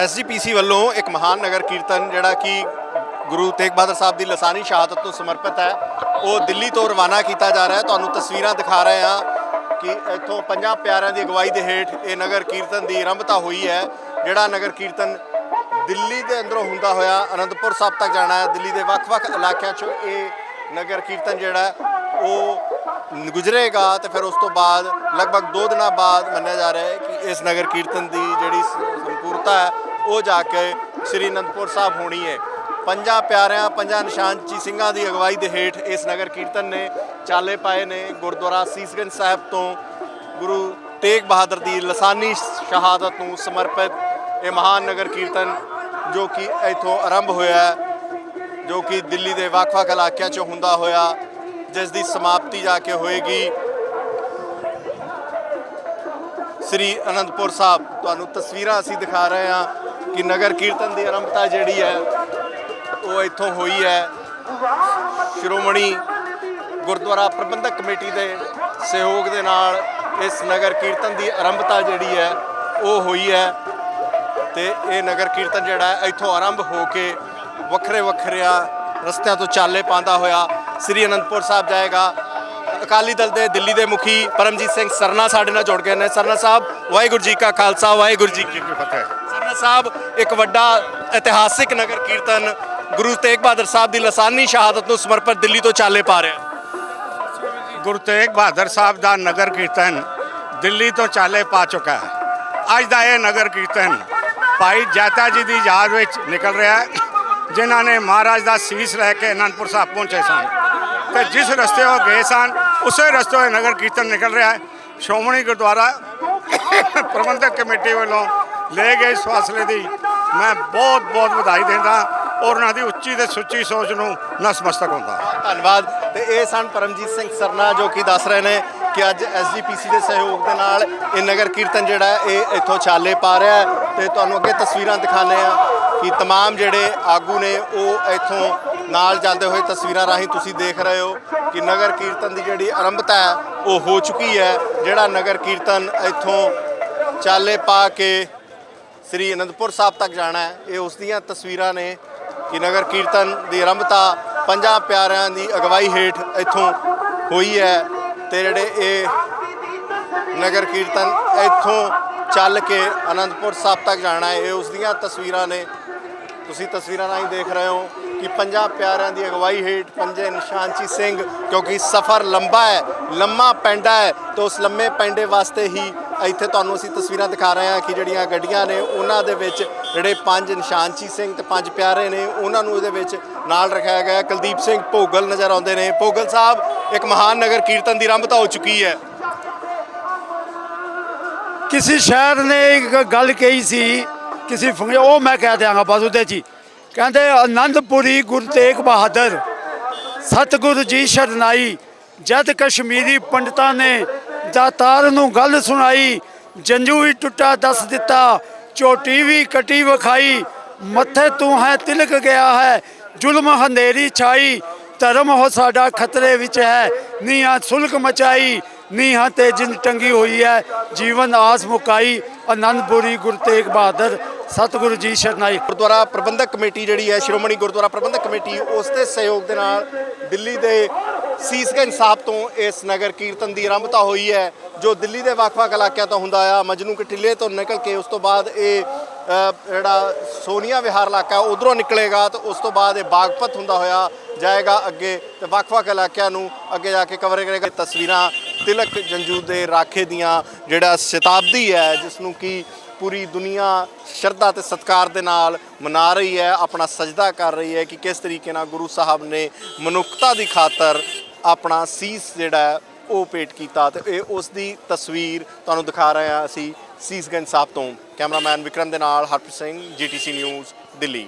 SGPC ਵੱਲੋਂ ਇੱਕ ਮਹਾਨ ਨਗਰ ਕੀਰਤਨ ਜਿਹੜਾ ਕਿ ਗੁਰੂ ਤੇਗ ਬਹਾਦਰ ਸਾਹਿਬ ਦੀ ਲਸਾਨੀ ਸ਼ਹਾਦਤ ਨੂੰ ਸਮਰਪਿਤ ਹੈ, ਉਹ ਦਿੱਲੀ ਤੋਂ ਰਵਾਨਾ ਕੀਤਾ ਜਾ ਰਿਹਾ ਹੈ। ਤੁਹਾਨੂੰ ਤਸਵੀਰਾਂ ਦਿਖਾ ਰਹੇ ਹਾਂ ਕਿ ਇੱਥੋਂ ਪੰਜਾਂ ਪਿਆਰਿਆਂ ਦੀ ਅਗਵਾਈ ਦੇ ਹੇਠ ਇਹ ਨਗਰ ਕੀਰਤਨ ਦੀ ਆਰੰਭਤਾ ਹੋਈ ਹੈ, ਜਿਹੜਾ ਨਗਰ ਕੀਰਤਨ ਦਿੱਲੀ ਦੇ ਅੰਦਰੋਂ ਹੁੰਦਾ ਹੋਇਆ, ਅਨੰਦਪੁਰ ਸਾਹਿਬ ਤੱਕ ਜਾਣਾ ਹੈ। ਦਿੱਲੀ ਦੇ ਵੱਖ-ਵੱਖ ਇਲਾਕਿਆਂ 'ਚੋਂ ਇਹ ਨਗਰ ਕੀਰਤਨ ਜਿਹੜਾ ਉਹ ਗੁਜ਼ਰੇਗਾ ਤੇ ਫਿਰ ਉਸ ਤੋਂ ਬਾਅਦ, ਲਗਭਗ 2 ਦਿਨਾਂ ਬਾਅਦ ਮੰਨਿਆ ਜਾ ਰਿਹਾ ਹੈ ਕਿ ਇਸ ਨਗਰ ਕੀਰਤਨ ਦੀ ਜਿਹੜੀ ਸ- ਸੰਪੂਰਤਾ ਹੈ ਉਹ ਜਾ ਕੇ ਸ੍ਰੀ ਅਨੰਦਪੁਰ ਸਾਹਿਬ ਹੋਣੀ ਹੈ। ਪੰਜਾਂ ਪਿਆਰਿਆਂ, ਪੰਜਾਂ ਨਿਸ਼ਾਨਚੀ ਸਿੰਘਾਂ ਦੀ ਅਗਵਾਈ ਦੇ ਹੇਠ ਇਸ ਨਗਰ ਕੀਰਤਨ ਨੇ ਚਾਲੇ ਪਾਏ ਨੇ ਗੁਰਦੁਆਰਾ ਸੀਸਗੰਜ ਸਾਹਿਬ ਤੋਂ ਗੁਰੂ ਤੇਗ ਬਹਾਦਰ ਦੀ ਲਸਾਨੀ ਸ਼ਹਾਦਤ ਨੂੰ ਸਮਰਪਿਤ ਇਹ ਮਹਾਨ ਨਗਰ ਕੀਰਤਨ ਜੋ ਕਿ ਇੱਥੋਂ ਆਰੰਭ ਹੋਇਆ ਜੋ ਕਿ ਦਿੱਲੀ ਦੇ ਵੱਖ-ਵੱਖ ਇਲਾਕਿਆਂ 'ਚ ਹੁੰਦਾ ਹੋਇਆ, ਜਿਸ ਦੀ ਸਮਾਪਤੀ ਜਾ ਕੇ ਹੋਏਗੀ। ਸ੍ਰੀ ਅਨੰਦਪੁਰ ਸਾਹਿਬ, ਤੁਹਾਨੂੰ ਤਸਵੀਰਾਂ ਅਸੀਂ ਦਿਖਾ ਰਹੇ ਹਾਂ। ਕਿ ਨਗਰ ਕੀਰਤਨ ਦੀ ਆਰੰਭਤਾ ਜਿਹੜੀ ਹੈ, ਉਹ ਇੱਥੋਂ ਹੋਈ ਹੈ। ਸ਼੍ਰੋਮਣੀ ਗੁਰਦੁਆਰਾ ਪ੍ਰਬੰਧਕ ਕਮੇਟੀ ਦੇ ਸਹਿਯੋਗ ਦੇ ਨਾਲ ਇਸ ਨਗਰ ਕੀਰਤਨ ਦੀ ਆਰੰਭਤਾ ਜਿਹੜੀ ਹੈ, ਉਹ ਹੋਈ ਹੈ ਤੇ ਇਹ ਨਗਰ ਕੀਰਤਨ ਜਿਹੜਾ ਇੱਥੋਂ ਆਰੰਭ ਹੋ ਕੇ ਵੱਖਰੇ ਵੱਖਰਿਆਂ ਰਸਤਿਆਂ ਤੋਂ ਚਾਲੇ ਪਾਉਂਦਾ ਹੋਇਆ ਸ੍ਰੀ ਅਨੰਦਪੁਰ ਸਾਹਿਬ ਜਾਏਗਾ। ਅਕਾਲੀ ਦਲ ਦੇ ਦਿੱਲੀ ਦੇ ਮੁਖੀ ਪਰਮਜੀਤ ਸਿੰਘ ਸਰਨਾ ਸਾਡੇ ਨਾਲ ਜੁੜ ਗਏ ਨੇ। ਸਰਨਾ ਸਾਹਿਬ, ਵਾਹਿਗੁਰੂ ਜੀ ਕਾ ਖਾਲਸਾ, ਵਾਹਿਗੁਰੂ ਜੀ ਕੀ ਫਤਿਹ। ਸਾਹਿਬ ਇੱਕ ਵੱਡਾ ਇਤਿਹਾਸਿਕ ਨਗਰ ਕੀਰਤਨ ਗੁਰੂ ਤੇਗ ਬਹਾਦਰ ਸਾਹਿਬ ਦੀ ਲਸਾਨੀ ਸ਼ਹਾਦਤ ਨੂੰ ਸਮਰਪਿਤ ਦਿੱਲੀ ਤੋਂ ਚਾਲੇ ਪਾ ਰਿਹਾ ਗੁਰੂ ਤੇਗ ਬਹਾਦਰ ਸਾਹਿਬ ਦਾ ਨਗਰ ਕੀਰਤਨ ਦਿੱਲੀ ਤੋਂ ਚਾਲੇ ਪਾ ਚੁੱਕਾ ਹੈ। ਅੱਜ ਦਾ ਇਹ ਨਗਰ ਕੀਰਤਨ ਭਾਈ ਜੈਤਾ ਜੀ ਦੀ ਯਾਦ ਵਿੱਚ ਨਿਕਲ ਰਿਹਾ ਹੈ, ਜਿਨ੍ਹਾਂ ਨੇ ਮਹਾਰਾਜ ਦਾ ਸੀਸ ਲੈ ਕੇ ਅਨੰਦਪੁਰ ਸਾਹਿਬ ਪਹੁੰਚੇ ਸਨ। ਤੇ ਜਿਸ ਰਸਤੇ ਉਹ ਗਏ ਸਨ, ਉਸੇ ਰਸਤੇ ਨਗਰ ਕੀਰਤਨ ਨਿਕਲ ਰਿਹਾ ਹੈ। ਸ਼੍ਰੋਮਣੀ ਗੁਰਦੁਆਰਾ ਪ੍ਰਬੰਧਕ ਕਮੇਟੀ ਵੱਲੋਂ ਲਏ ਗਏ ਇਸ ਫਾਸਲੇ ਦੀ ਮੈਂ ਬਹੁਤ ਬਹੁਤ ਵਧਾਈ ਦਿੰਦਾ ਔਰ ਉਹਨਾਂ ਦੀ ਉੱਚੀ ਤੇ ਸੁੱਚੀ ਸੋਚ ਨੂੰ ਨਸਮਸਤਕ ਹੁੰਦਾ ਧੰਨਵਾਦ ਤੇ ਇਹ ਸਨ ਪਰਮਜੀਤ ਸਿੰਘ ਸਰਨਾ ਜੋ ਕਿ ਦੱਸ ਰਹੇ ਨੇ ਕਿ ਅੱਜ ਐਸਜੀਪੀਸੀ ਦੇ ਸਹਿਯੋਗ ਦੇ ਨਾਲ ਇਹ ਨਗਰ ਕੀਰਤਨ ਜਿਹੜਾ ਹੈ ਇਹ ਇੱਥੋਂ ਚਾਲੇ ਪਾ ਰਿਹਾ ਹੈ ਤੇ ਤੁਹਾਨੂੰ ਅੱਗੇ ਤਸਵੀਰਾਂ ਦਿਖਾਣੇ ਆ ਕਿ तमाम ਜਿਹੜੇ ਆਗੂ ਨੇ ਉਹ ਇੱਥੋਂ ਨਾਲ ਜਾਂਦੇ ਹੋਏ ਤਸਵੀਰਾਂ ਰਾਹੀਂ ਤੁਸੀਂ ਦੇਖ ਰਹੇ ਹੋ ਕਿ ਨਗਰ ਕੀਰਤਨ ਦੀ ਜਿਹੜੀ ਆਰੰਭਤਾ ਹੈ ਉਹ ਹੋ ਚੁੱਕੀ ਹੈ ਜਿਹੜਾ ਨਗਰ ਕੀਰਤਨ ਇੱਥੋਂ ਚਾਲੇ ਪਾ ਕੇ ਸ੍ਰੀ ਅਨੰਦਪੁਰ ਸਾਹਿਬ ਤੱਕ ਜਾਣਾ ਹੈ। ਇਹ ਉਸ ਦੀਆਂ ਤਸਵੀਰਾਂ ਨੇ ਕਿ ਨਗਰ ਕੀਰਤਨ ਦੀ ਆਰੰਭਤਾ ਪੰਜਾਂ ਪਿਆਰਿਆਂ ਦੀ ਅਗਵਾਈ ਹੇਠ ਇੱਥੋਂ ਹੋਈ ਹੈ ਤੇ ਜਿਹੜੇ ਇਹ ਨਗਰ ਕੀਰਤਨ ਇੱਥੋਂ ਚੱਲ ਕੇ ਅਨੰਦਪੁਰ ਸਾਹਿਬ ਤੱਕ ਜਾਣਾ ਹੈ, ਇਹ ਉਸ ਦੀਆਂ ਤਸਵੀਰਾਂ ਨੇ। ਤੁਸੀਂ ਤਸਵੀਰਾਂ ਰਾਹੀਂ ਦੇਖ ਰਹੇ ਹੋ ਕਿ ਪੰਜਾਂ ਪਿਆਰਿਆਂ ਦੀ ਅਗਵਾਈ ਹੇਠ ਪੰਜੇ ਨਿਸ਼ਾਨਚੀ ਸਿੰਘ, ਕਿਉਂਕਿ ਸਫ਼ਰ ਲੰਬਾ ਹੈ, ਲੰਮਾ ਪੈਂਡਾ ਹੈ, ਤਾਂ ਉਸ ਲੰਮੇ ਪੈਂਡੇ ਵਾਸਤੇ ਹੀ ਇੱਥੇ ਤੁਹਾਨੂੰ ਅਸੀਂ ਤਸਵੀਰਾਂ ਦਿਖਾ ਰਹੇ ਹਾਂ ਕਿ ਜਿਹੜੀਆਂ ਗੱਡੀਆਂ ਨੇ, ਉਹਨਾਂ ਦੇ ਵਿੱਚ ਜਿਹੜੇ ਪੰਜ ਨਿਸ਼ਾਨਚੀ ਸਿੰਘ ਤੇ ਪੰਜ ਪਿਆਰੇ ਨੇ, ਉਹਨਾਂ ਨੂੰ ਇਹਦੇ ਵਿੱਚ ਨਾਲ ਰੱਖਿਆ ਗਿਆ ਕੁਲਦੀਪ ਸਿੰਘ ਭੋਗਲ ਨਜ਼ਰ ਆਉਂਦੇ ਨੇ। ਭੋਗਲ ਸਾਹਿਬ, ਇੱਕ ਮਹਾਨ ਨਗਰ ਕੀਰਤਨ ਦੀ ਆਰੰਭਤਾ ਹੋ ਚੁੱਕੀ ਹੈ। ਕਿਸੇ ਸ਼ਾਇਰ ਨੇ ਇੱਕ ਗੱਲ ਕਹੀ ਸੀ, ਕਿਸੇ ਫੰਕਸ਼ਨ ਉਹ ਮੈਂ ਕਹਿ ਦਿਆਂਗਾ ਬਸ ਉਹਦੇ 'ਚ ਹੀ। ਕਹਿੰਦੇ ਆਨੰਦਪੁਰੀ ਗੁਰੂ ਤੇਗ ਬਹਾਦਰ, ਸਤਿਗੁਰੂ ਜੀ ਸ਼ਰਨਾਈ, ਜਦ ਕਸ਼ਮੀਰੀ ਪੰਡਤਾਂ ਨੇ ਦਾਤਾਰ ਨੂੰ ਗੱਲ ਸੁਣਾਈ ਜੰਜੂ ਵੀ ਟੁੱਟਾ ਦੱਸ ਦਿੱਤਾ ਚੋਟੀ ਵੀ ਕਟੀ ਵਿਖਾਈ, ਮੱਥੇ ਤੂੰ ਹੈ ਤਿਲਕ ਗਿਆ ਹੈ, ਜ਼ੁਲਮ ਹਨੇਰੀ ਛਾਈ, ਧਰਮ ਹੋ ਸਾਡਾ ਖਤਰੇ ਵਿੱਚ ਹੈ, ਨੀਹਾਂ ਸੁਲਕ ਮਚਾਈ, ਨੀਹਾਂ ਤੇ ਜਿੰਦ ਟੰਗੀ ਹੋਈ ਹੈ, ਜੀਵਨ ਆਸ ਮੁਕਾਈ ਆਨੰਦਪੁਰੀ ਗੁਰੂ ਤੇਗ ਬਹਾਦਰ। ਸਤਿਗੁਰੂ ਜੀ ਸ਼ਰਨਾਈ। ਗੁਰਦੁਆਰਾ ਪ੍ਰਬੰਧਕ ਕਮੇਟੀ ਜਿਹੜੀ ਹੈ, ਸ਼੍ਰੋਮਣੀ ਗੁਰਦੁਆਰਾ ਪ੍ਰਬੰਧਕ ਕਮੇਟੀ, ਉਸ ਦੇ ਸਹਿਯੋਗ ਦੇ ਨਾਲ ਦਿੱਲੀ ਦੇ ਸੀਸਗੰਜ ਸਾਹਿਬ ਤੋਂ ਇਸ ਨਗਰ ਕੀਰਤਨ ਦੀ ਆਰੰਭਤਾ ਹੋਈ ਹੈ, ਜੋ ਦਿੱਲੀ ਦੇ ਵੱਖ-ਵੱਖ ਇਲਾਕਿਆਂ ਤੋਂ ਹੁੰਦਾ ਆ। ਮਜਨੂ ਕਟਿਲੇ ਤੋਂ ਨਿਕਲ ਕੇ ਉਸ ਤੋਂ ਬਾਅਦ ਇਹ ਜਿਹੜਾ ਸੋਨੀਆ ਵਿਹਾਰ ਇਲਾਕਾ ਉਧਰੋਂ ਨਿਕਲੇਗਾ ਤੇ ਉਸ ਤੋਂ ਬਾਅਦ ਇਹ ਬਾਗਪਤ ਹੁੰਦਾ ਹੋਇਆ ਜਾਏਗਾ ਅੱਗੇ ਤੇ ਵੱਖ-ਵੱਖ ਇਲਾਕਿਆਂ ਨੂੰ ਅੱਗੇ ਜਾ ਕੇ ਕਵਰ ਕਰੇਗਾ। ਤਸਵੀਰਾਂ ਤਿਲਕ ਜੰਜੂ ਦੇ ਰਾਖੇ ਦੀਆਂ ਜਿਹੜਾ ਸ਼ਤਾਬਦੀ ਹੈ, ਜਿਸ ਨੂੰ ਕਿ ਪੂਰੀ ਦੁਨੀਆ ਸ਼ਰਧਾ ਤੇ ਸਤਕਾਰ ਦੇ ਨਾਲ ਮਨਾ ਰਹੀ ਹੈ, ਆਪਣਾ ਸਜਦਾ ਕਰ ਰਹੀ ਹੈ ਕਿ ਕਿਸ ਤਰੀਕੇ ਨਾਲ ਗੁਰੂ ਸਾਹਿਬ ਨੇ ਮਨੁੱਖਤਾ ਦੀ ਖਾਤਰ ਆਪਣਾ ਸੀਸ ਜਿਹੜਾ ਉਹ ਭੇਟ ਕੀਤਾ ਤੇ ਇਹ ਉਸ ਦੀ ਤਸਵੀਰ ਤੁਹਾਨੂੰ ਦਿਖਾ ਰਹੇ ਹਾਂ ਅਸੀਂ ਸੀਸਗੰਜ ਸਾਹਿਬ ਤੋਂ। ਕੈਮਰਾਮੈਨ ਵਿਕਰਮ ਦੇ ਨਾਲ ਹਰਪ੍ਰੀਤ ਸਿੰਘ, ਜੀਟੀਸੀ ਨਿਊਜ਼, ਦਿੱਲੀ।